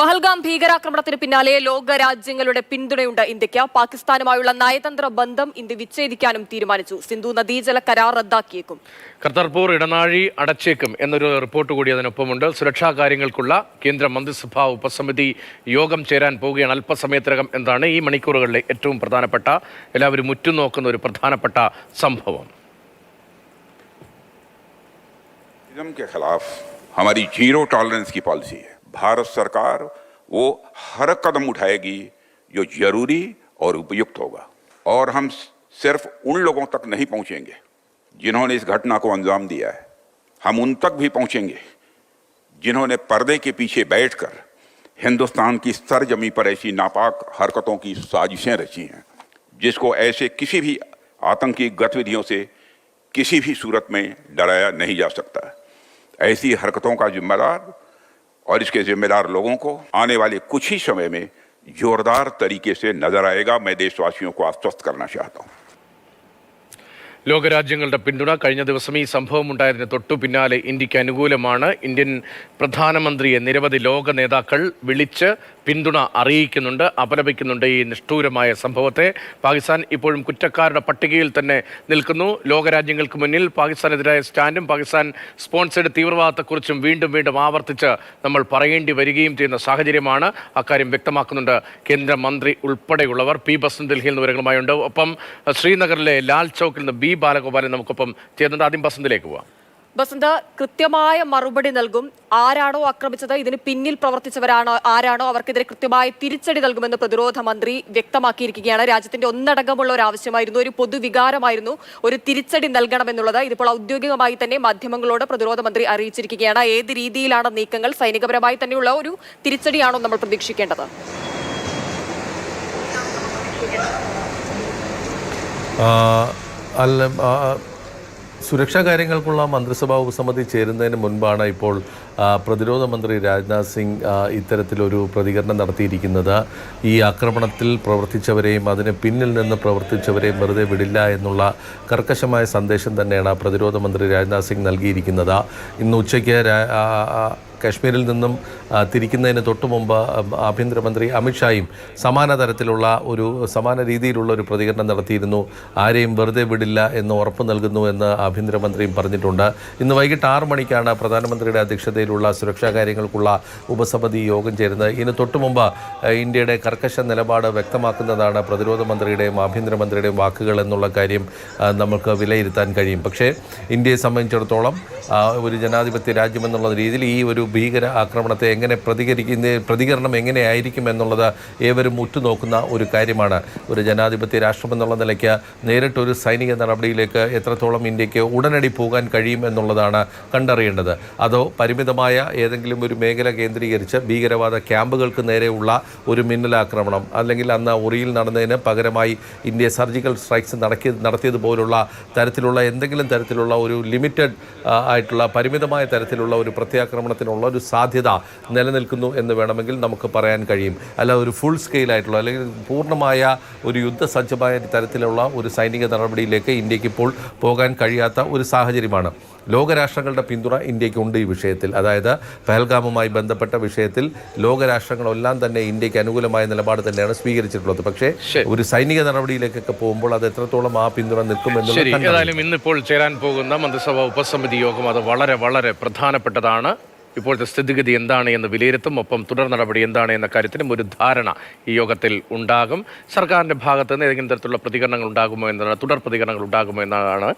പഹൽഗാം ഭീകരാക്രമണത്തിന് പിന്നാലെ ലോക രാജ്യങ്ങളുടെ പിന്തുണയുണ്ട് ഇന്ത്യക്ക് പാകിസ്ഥാനുമായുള്ള നയതന്ത്ര ബന്ധം ഇന്ത്യ വിച്ഛേദിക്കാനും തീരുമാനിച്ചു സിന്ധു നദീജല കരാർ റദ്ദാക്കിയേക്കും കർത്താർപൂർ ഇടനാഴി അടച്ചേക്കും എന്നൊരു റിപ്പോർട്ട് കൂടി അതിനൊപ്പമുണ്ട് സുരക്ഷാ കാര്യങ്ങൾക്കുള്ള കേന്ദ്ര മന്ത്രിസഭാ ഉപസമിതി യോഗം ചേരാൻ പോവുകയാണ് അല്പസമയത്തിനകം എന്താണ് ഈ മണിക്കൂറുകളിലെ ഏറ്റവും പ്രധാനപ്പെട്ട എല്ലാവരും ഉറ്റുനോക്കുന്ന ഒരു പ്രധാനപ്പെട്ട സംഭവം टूरिज्म के खिलाफ हमारी जीरो टॉलरेंस की पॉलिसी है भारत सरकार वो हर कदम उठाएगी जो ज़रूरी और उपयुक्त होगा। और हम सिर्फ़ उन लोगों तक नहीं पहुँचेंगे जिन्होंने इस घटना को अंजाम दिया है। हम उन तक भी पहुँचेंगे जिन्होंने पर्दे के पीछे बैठकर हिंदुस्तान की सरजमी पर ऐसी नापाक हरकतों की साजिशें रची हैं, जिसको ऐसे किसी भी आतंकी गतिविधियों से किसी भी सूरत में डराया नहीं जा सकता। ऐसी हरकतों का जिम्मेदार और इसके जिम्मेदार लोगों को आने वाले कुछ ही समय में जोरदार तरीके से नज़र आएगा। मैं देशवासियों को आश्वस्त करना चाहता हूँ। ലോകരാജ്യങ്ങളുടെ പിന്തുണ കഴിഞ്ഞ ദിവസം ഈ സംഭവം ഉണ്ടായതിന് തൊട്ടു പിന്നാലെ ഇന്ത്യയ്ക്ക് അനുകൂലമാണ്. ഇന്ത്യൻ പ്രധാനമന്ത്രിയെ നിരവധി ലോക നേതാക്കൾ വിളിച്ച് പിന്തുണ അറിയിക്കുന്നുണ്ട് അപലപിക്കുന്നുണ്ട് ഈ നിഷ്ഠൂരമായ സംഭവത്തെ. പാകിസ്ഥാൻ ഇപ്പോഴും കുറ്റക്കാരുടെ പട്ടികയിൽ തന്നെ നിൽക്കുന്നു. ലോകരാജ്യങ്ങൾക്ക് മുന്നിൽ പാകിസ്ഥാനെതിരായ സ്റ്റാൻഡും പാകിസ്ഥാൻ സ്പോൺസേഡ് തീവ്രവാദത്തെക്കുറിച്ചും വീണ്ടും വീണ്ടും ആവർത്തിച്ച് നമ്മൾ പറയേണ്ടി വരികയും ചെയ്യുന്ന സാഹചര്യമാണ് അക്കാര്യം വ്യക്തമാക്കുന്നുണ്ട്. കേന്ദ്രമന്ത്രി ഉൾപ്പെടെയുള്ളവർ പി ബസ് ഡൽഹിയിൽ നിന്ന് വിവരങ്ങളുമായുണ്ട്. ഒപ്പം ശ്രീനഗറിലെ ലാൽ ചൗക്കിൽ നിന്ന് ബി ബാലഗോപാലൻ നമുക്കൊപ്പം ചേർന്നുണ്ട് ആദ്യം ബസന്തിലേക്ക് പോവാം. ബസന്ത് കൃത്യമായ മറുപടി നൽകും. ആരാണോ ആക്രമിച്ചത് ഇതിന് പിന്നിൽ പ്രവർത്തിച്ചവരാണോ ആരാണോ അവർക്കെതിരെ കൃത്യമായ തിരിച്ചടി നൽകുമെന്ന് പ്രതിരോധ മന്ത്രി വ്യക്തമാക്കിയിരിക്കുകയാണ്. രാജ്യത്തിന്റെ ഒന്നടങ്കമുള്ള ഒരു ആവശ്യമായിരുന്നു ഒരു പൊതുവികാരമായിരുന്നു ഒരു തിരിച്ചടി നൽകണമെന്നുള്ളത്. ഇതിപ്പോൾ ഔദ്യോഗികമായി തന്നെ മാധ്യമങ്ങളോട് പ്രതിരോധ മന്ത്രി അറിയിച്ചിരിക്കുകയാണ്. ഏത് രീതിയിലാണ് നീക്കങ്ങൾ? സൈനികപരമായി തന്നെയുള്ള ഒരു തിരിച്ചടിയാണോ നമ്മൾ പ്രതീക്ഷിക്കേണ്ടത്? ആ, അല്ല സുരക്ഷാ കാര്യങ്ങൾക്കുള്ള മന്ത്രിസഭാ ഉപസമിതി ചേരുന്നതിന് മുൻപാണ് ഇപ്പോൾ പ്രതിരോധ മന്ത്രി രാജ്നാഥ് സിംഗ് ഇത്തരത്തിലൊരു പ്രതികരണം നടത്തിയിരിക്കുന്നത്. ഈ ആക്രമണത്തിൽ പ്രവർത്തിച്ചവരെയും അതിന് പിന്നിൽ നിന്ന് പ്രവർത്തിച്ചവരെയും വെറുതെ വിടില്ല എന്നുള്ള കർക്കശമായ സന്ദേശം തന്നെയാണ് പ്രതിരോധ മന്ത്രി രാജ്നാഥ് സിംഗ് നൽകിയിരിക്കുന്നത്. ഇന്ന് ഉച്ചയ്ക്ക് കാശ്മീരിൽ നിന്നും തിരിക്കുന്നതിന് തൊട്ടു മുമ്പ് ആഭ്യന്തരമന്ത്രി അമിത്ഷായും സമാന തരത്തിലുള്ള ഒരു സമാന രീതിയിലുള്ള ഒരു പ്രതികരണം നടത്തിയിരുന്നു. ആരെയും വെറുതെ വിടില്ല എന്ന് ഉറപ്പ് നൽകുന്നു എന്ന് ആഭ്യന്തരമന്ത്രിയും പറഞ്ഞിട്ടുണ്ട്. ഇന്ന് വൈകിട്ട് ആറ് മണിക്കാണ് പ്രധാനമന്ത്രിയുടെ അധ്യക്ഷതയിലുള്ള സുരക്ഷാ കാര്യങ്ങൾക്കുള്ള ഉപസമിതി യോഗം ചേരുന്നത്. ഇതിന് തൊട്ടു മുമ്പ് ഇന്ത്യയുടെ കർക്കശ നിലപാട് വ്യക്തമാക്കുന്നതാണ് പ്രതിരോധ മന്ത്രിയുടെയും ആഭ്യന്തരമന്ത്രിയുടെയും വാക്കുകൾ എന്നുള്ള കാര്യം നമുക്ക് വിലയിരുത്താൻ കഴിയും. പക്ഷേ ഇന്ത്യയെ സംബന്ധിച്ചിടത്തോളം ഒരു ജനാധിപത്യ രാജ്യമെന്നുള്ള രീതിയിൽ ഈ ഒരു ഭീകര ആക്രമണത്തെ എങ്ങനെ പ്രതികരിക്കുന്ന പ്രതികരണം എങ്ങനെയായിരിക്കും എന്നുള്ളത് ഏവരും ഉറ്റുനോക്കുന്ന ഒരു കാര്യമാണ്. ഒരു ജനാധിപത്യ രാഷ്ട്രം എന്നുള്ള നിലയ്ക്ക് നേരിട്ടൊരു സൈനിക നടപടിയിലേക്ക് എത്രത്തോളം ഇന്ത്യയ്ക്ക് ഉടനടി പോകാൻ കഴിയും എന്നുള്ളതാണ് കണ്ടറിയേണ്ടത്. അതോ പരിമിതമായ ഏതെങ്കിലും ഒരു മേഖല കേന്ദ്രീകരിച്ച് ഭീകരവാദ ക്യാമ്പുകൾക്ക് നേരെയുള്ള ഒരു മിന്നലാക്രമണം അല്ലെങ്കിൽ അന്ന് ഉറിയിൽ നടന്നതിന് പകരമായി ഇന്ത്യ സർജിക്കൽ സ്ട്രൈക്സ് നടക്കി നടത്തിയതുപോലുള്ള തരത്തിലുള്ള എന്തെങ്കിലും തരത്തിലുള്ള ഒരു ലിമിറ്റഡ് ആയിട്ടുള്ള പരിമിതമായ തരത്തിലുള്ള ഒരു പ്രത്യാക്രമണത്തിനുള്ള ഒരു സാധ്യത നിലനിൽക്കുന്നു എന്ന് വേണമെങ്കിൽ നമുക്ക് പറയാൻ കഴിയും. അല്ല ഒരു ഫുൾ സ്കെയിലായിട്ടുള്ള അല്ലെങ്കിൽ പൂർണമായ ഒരു യുദ്ധസജ്ജമായ തരത്തിലുള്ള ഒരു സൈനിക നടപടിയിലേക്ക് ഇന്ത്യയ്ക്ക് ഇപ്പോൾ പോകാൻ കഴിയാത്ത ഒരു സാഹചര്യമാണ്. ലോകരാഷ്ട്രങ്ങളുടെ പിന്തുണ ഇന്ത്യക്കുണ്ട് ഈ വിഷയത്തിൽ. അതായത് പഹൽഗാമുമായി ബന്ധപ്പെട്ട വിഷയത്തിൽ ലോകരാഷ്ട്രങ്ങളെല്ലാം തന്നെ ഇന്ത്യയ്ക്ക് അനുകൂലമായ നിലപാട് തന്നെയാണ് സ്വീകരിച്ചിട്ടുള്ളത്. പക്ഷേ ഒരു സൈനിക നടപടിയിലേക്കൊക്കെ പോകുമ്പോൾ അത് എത്രത്തോളം ആ പിന്തുണ കണ്ടറിയാം. ഏതായാലും ഇന്നിപ്പോൾ ചേരാൻ പോകുന്ന മന്ത്രിസഭാ ഉപസമിതി യോഗം അത് വളരെ വളരെ പ്രധാനപ്പെട്ടതാണ്. ഇപ്പോഴത്തെ സ്ഥിതിഗതി എന്താണ് എന്ന് വിലയിരുത്തും. ഒപ്പം തുടർ നടപടി എന്താണ് എന്ന കാര്യത്തിലും ഒരു ധാരണ ഈ യോഗത്തിൽ ഉണ്ടാകും. സർക്കാരിന്റെ ഭാഗത്ത് നിന്ന് ഏതെങ്കിലും തരത്തിലുള്ള പ്രതികരണങ്ങൾ ഉണ്ടാകുമോ എന്നതാണ് തുടർ പ്രതികരണങ്ങൾ ഉണ്ടാകുമോ എന്നതാണ്